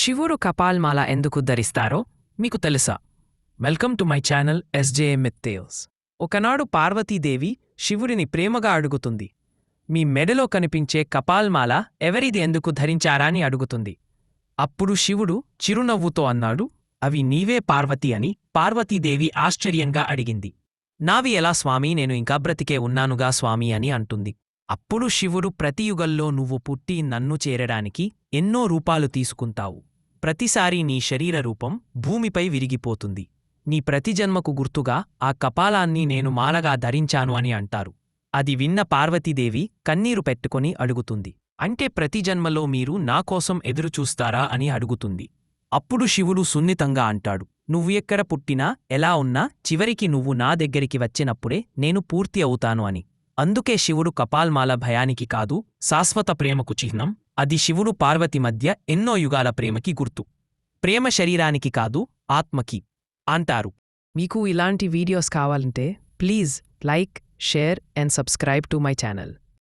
శివుడు కపాల్మాల ఎందుకు ధరిస్తారో మీకు తెలుసా. Welcome to my channel SJM మిత్తేయోస్ ఒకనాడు పార్వతీదేవి శివుడిని ప్రేమగా అడుగుతుంది. మీ మెడలో కనిపించే కపాల్మాల ఎవరిది ఎందుకు ధరించారా అని అడుగుతుంది. అప్పుడు శివుడు చిరునవ్వుతో అన్నాడు అవి నీవే పార్వతి అని పార్వతీదేవి ఆశ్చర్యంగా అడిగింది. నావి ఎలా స్వామి నేను ఇంకా బ్రతికే ఉన్నానుగా స్వామి అని అంటుంది. అప్పుడు శివుడు ప్రతియుగల్లో నువ్వు పుట్టి నన్ను చేరడానికి ఎన్నో రూపాలు తీసుకుంటావు. ప్రతిసారి నీ శరీర రూపం భూమిపై విరిగిపోతుంది. నీ ప్రతిజన్మకు గుర్తుగా ఆ కపాలాన్ని నేను మాలగా ధరించాను అని అంటారు. అది విన్న పార్వతీదేవి కన్నీరు పెట్టుకొని అడుగుతుంది. అంటే ప్రతిజన్మలో మీరు నాకోసం ఎదురుచూస్తారా అని అడుగుతుంది. అప్పుడు శివుడు సున్నితంగా అంటాడు. నువ్వు ఎక్కడ పుట్టినా ఎలా ఉన్నా చివరికి నువ్వు నా దగ్గరికి వచ్చినప్పుడే నేను పూర్తి అవుతాను అని. అందుకే శివుడు కపాల్మాల భయానికి కాదు శాశ్వత ప్రేమకు చిహ్నం అది శివుడు పార్వతి మధ్య ఎన్నో యుగాల ప్రేమకి గుర్తు. ప్రేమ శరీరానికి కాదు ఆత్మకి అంటారు. మీకు ఇలాంటి వీడియోస్ కావాలంటే please like share and subscribe to my channel.